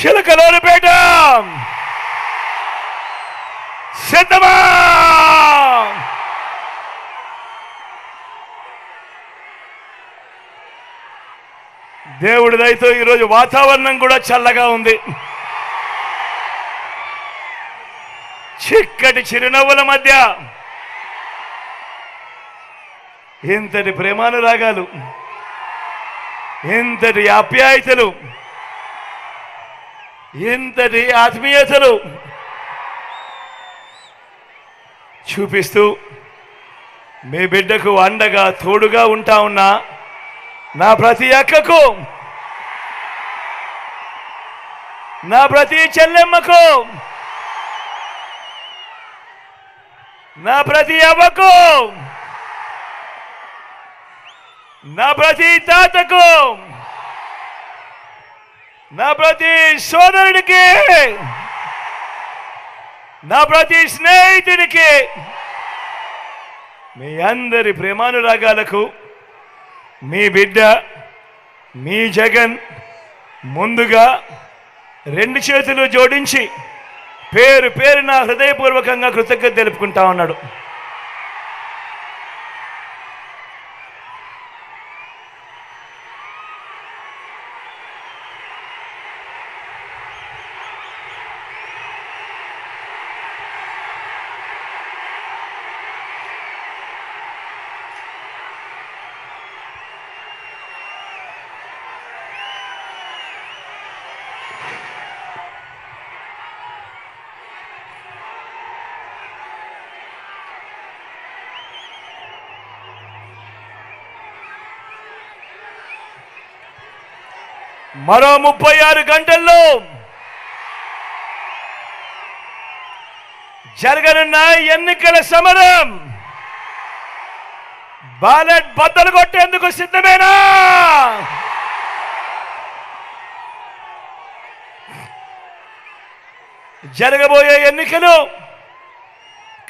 చిలకలోనిపేట సిద్ధమా! దేవుడి దయతో ఈరోజు వాతావరణం కూడా చల్లగా ఉంది. చిక్కటి చిరునవ్వుల మధ్య ఇంతటి ప్రేమానురాగాలు ఇంతటి ఆప్యాయతలు ఇంతటి ఆత్మీయతలు చూపిస్తూ మీ బిడ్డకు అండగా తోడుగా ఉంటా ఉన్నా నా ప్రతి అక్కకు నా ప్రతి చెల్లెమ్మకు నా ప్రతి అవ్వకు నా ప్రతి తాతకు నా ప్రతి సోదరుడికి నా ప్రతి స్నేహితుడికి మీ అందరి ప్రేమానురాగాలకు మీ బిడ్డ మీ జగన్ ముందుగా రెండు చేతులు జోడించి పేరు పేరు నా హృదయపూర్వకంగా కృతజ్ఞత తెలుపుకుంటా ఉన్నాడు. మరో ముప్పై ఆరు గంటల్లో జరగనున్న ఎన్నికల సమరం బ్యాలెట్ బద్దలు కొట్టేందుకు సిద్ధమేనా? జరగబోయే ఎన్నికలు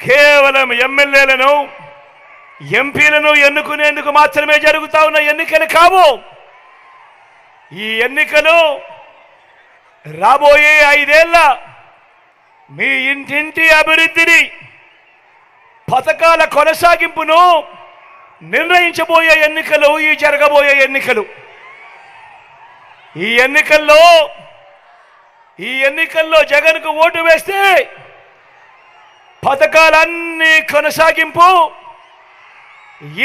కేవలం ఎమ్మెల్యేలను ఎంపీలను ఎన్నుకునేందుకు మాత్రమే జరుగుతా ఉన్న ఎన్నికలు కావు. ఈ ఎన్నికలు రాబోయే ఐదేళ్ళ మీ ఇంటింటి అభివృద్ధిని పథకాల కొనసాగింపును నిర్ణయించబోయే ఎన్నికలు ఈ జరగబోయే ఎన్నికలు. ఈ ఎన్నికల్లో ఈ ఎన్నికల్లో జగన్కు ఓటు వేస్తే పథకాలన్నీ కొనసాగింపు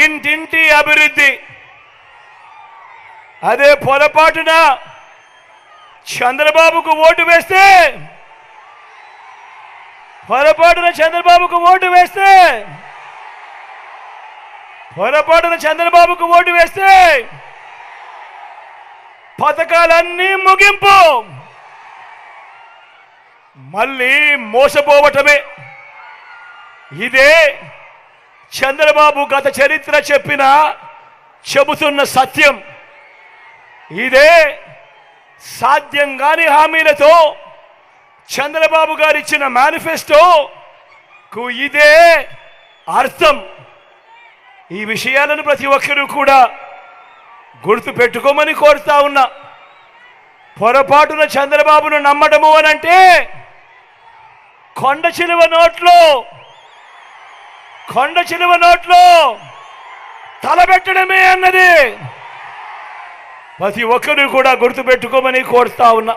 ఇంటింటి అభివృద్ధి. అదే పొరపాటున చంద్రబాబుకు ఓటు వేస్తే పొరపాటున చంద్రబాబుకు ఓటు వేస్తే పొరపాటున చంద్రబాబుకు ఓటు వేస్తే పథకాలన్నీ ముగింపు. మళ్ళీ మోసపోవటమే. ఇదే చంద్రబాబు గత చరిత్ర చెప్పిన చెబుతున్న సత్యం. ఇదే సాధ్యం కాని హామీలతో చంద్రబాబు గారు ఇచ్చిన మేనిఫెస్టోకు ఇదే అర్థం. ఈ విషయాలను ప్రతి ఒక్కరూ కూడా గుర్తు పెట్టుకోమని కోరుతా ఉన్నా. పొరపాటున చంద్రబాబును నమ్మడము అని అంటే కొండ చిలువ నోట్లో కొండ చిలువ నోట్లో తలబెట్టడమే అన్నది. ప్రతి ఒక్కరు కూడా గుర్తుపెట్టుకోమని కోరుతా ఉన్నా.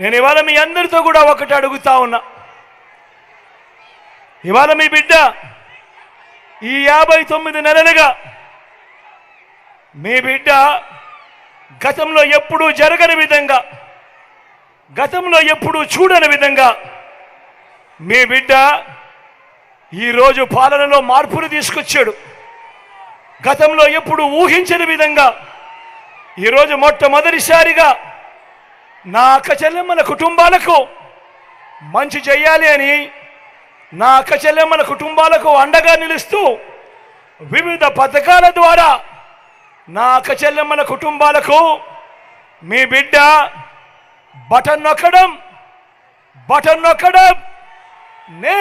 నేను ఇవాళ మీ అందరితో కూడా ఒకటి అడుగుతా ఉన్నా. ఇవాళ మీ బిడ్డ ఈ యాభై తొమ్మిది నెలలుగా మీ బిడ్డ గతంలో ఎప్పుడూ జరగని విధంగా గతంలో ఎప్పుడూ చూడని విధంగా మీ బిడ్డ ఈరోజు పాలనలో మార్పులు తీసుకొచ్చాడు. గతంలో ఎప్పుడు ఊహించని విధంగా ఈరోజు మొట్టమొదటిసారిగా నా అక్క చెల్లెమ్మల కుటుంబాలకు మంచి చెయ్యాలి అని నా అక్క చెల్లెమ్మల కుటుంబాలకు అండగా నిలుస్తూ వివిధ పథకాల ద్వారా నా అక్క చెల్లెమ్మల కుటుంబాలకు మీ బిడ్డ బటన్ నొక్కడం బటన్ నొక్కడం నే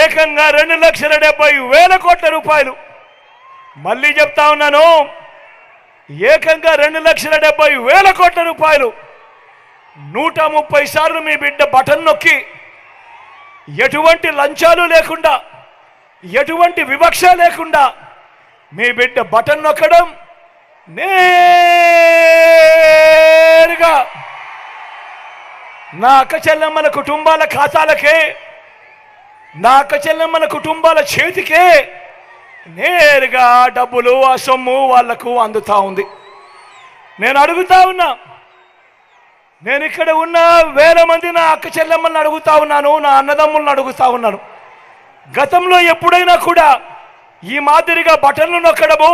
ఏకంగా రెండు లక్షల డెబ్బై వేల కోట్ల రూపాయలు. మళ్ళీ చెప్తా ఉన్నాను ఏకంగా రెండు లక్షల డెబ్బై వేల కోట్ల రూపాయలు. నూట ముప్పై సార్లు మీ బిడ్డ బటన్ నొక్కి ఎటువంటి లంచాలు లేకుండా ఎటువంటి వివక్ష లేకుండా మీ బిడ్డ బటన్ నొక్కడం నేరుగా నా అక్క చెల్లెమ్మల కుటుంబాల ఖాతాలకే నా అక్క కుటుంబాల చేతికే నేరుగా డబ్బులు ఆ సొమ్ము వాళ్ళకు అందుతా ఉంది. నేను అడుగుతా ఉన్నా. నేను ఇక్కడ ఉన్న వేల మంది నా అక్క చెల్లెమ్మల్ని అడుగుతా ఉన్నాను నా అన్నదమ్ములను అడుగుతా ఉన్నాను. గతంలో ఎప్పుడైనా కూడా ఈ మాదిరిగా బటన్లు నొక్కడము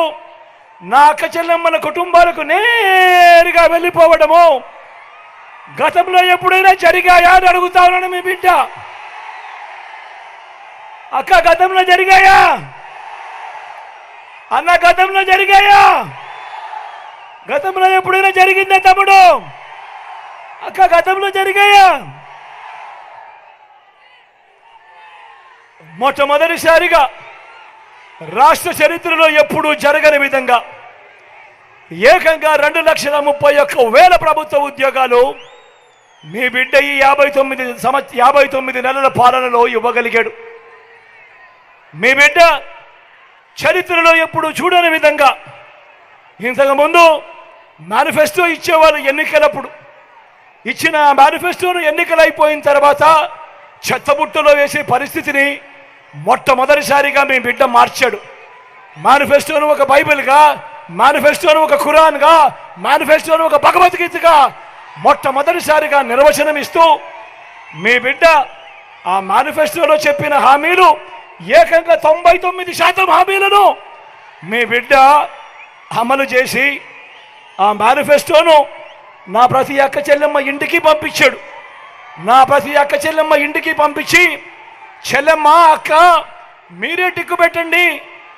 నా అక్క చెల్లెమ్మల కుటుంబాలకు నేరుగా వెళ్ళిపోవడము గతంలో ఎప్పుడైనా జరిగాయా అని అడుగుతా ఉన్నాను మీ బిడ్డ. అక్క గతంలో జరిగాయా? అన్న గతంలో జరిగాయా? గతంలో ఎప్పుడైనా జరిగిందా తమ్ముడు? అక్క గతంలో జరిగాయా? మొట్టమొదటిసారిగా రాష్ట్ర చరిత్రలో ఎప్పుడూ జరగని విధంగా ఏకంగా రెండు లక్షల ముప్పై ఒక్క వేల ప్రభుత్వ ఉద్యోగాలు మీ బిడ్డ ఈ యాభై తొమ్మిది సంవత్సర యాభై తొమ్మిది నెలల పాలనలో ఇవ్వగలిగాడు. మీ బిడ్డ చరిత్రలో ఎప్పుడు చూడని విధంగా ఇంతకుముందు మేనిఫెస్టో ఇచ్చేవాళ్ళు ఎన్నికలప్పుడు. ఇచ్చిన మేనిఫెస్టోను ఎన్నికలు అయిపోయిన తర్వాత చెత్తబుట్టలో వేసే పరిస్థితిని మొట్టమొదటిసారిగా మీ బిడ్డ మార్చాడు. మేనిఫెస్టోను ఒక బైబిల్గా మేనిఫెస్టోను ఒక ఖురాన్గా మేనిఫెస్టోను ఒక భగవద్గీతగా మొట్టమొదటిసారిగా నిర్వచనం ఇస్తూ మీ బిడ్డ ఆ మేనిఫెస్టోలో చెప్పిన హామీలు ఏకంగా తొంభై తొమ్మిది శాతం హామీలను మీ బిడ్డ అమలు చేసి ఆ మేనిఫెస్టోను నా ప్రతి అక్క చెల్లెమ్మ ఇంటికి పంపించాడు. నా ప్రతి అక్క చెల్లెమ్మ ఇంటికి పంపించి చెల్లెమ్మ అక్క మీరే టిక్కు పెట్టండి.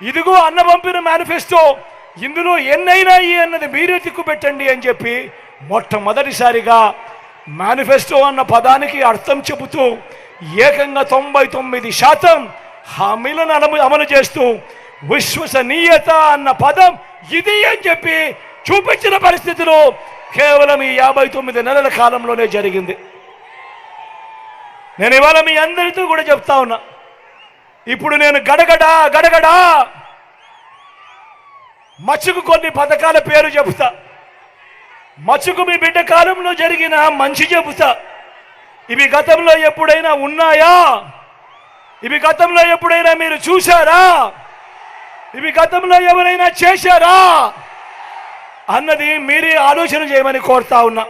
ఇదిగో అన్న పంపిన మేనిఫెస్టో ఇందులో ఎన్నైనాయి అన్నది మీరే టిక్కు పెట్టండి అని చెప్పి మొట్టమొదటిసారిగా మేనిఫెస్టో అన్న పదానికి అర్థం చెబుతూ ఏకంగా తొంభై తొమ్మిది శాతం హామీలను అమలు అమలు చేస్తూ విశ్వసనీయత అన్న పదం ఇది అని చెప్పి చూపించిన పరిస్థితిలో కేవలం ఈ యాభై తొమ్మిది నెలల కాలంలోనే జరిగింది. నేను ఇవాళ మీ అందరితో కూడా చెప్తా ఉన్నా. ఇప్పుడు నేను గడగడ గడగడ మచ్చుకు కొన్ని పథకాల పేరు చెబుతా. మచ్చుకు మీ బిడ్డ కాలంలో జరిగిన మంచి చెబుతా. ఇవి గతంలో ఎప్పుడైనా ఉన్నాయా? ఇవి గతంలో ఎప్పుడైనా మీరు చూశారా? ఇవి గతంలో ఎవరైనా చేశారా? అన్నది మీరే ఆలోచన చేయమని కోరుతా ఉన్నా.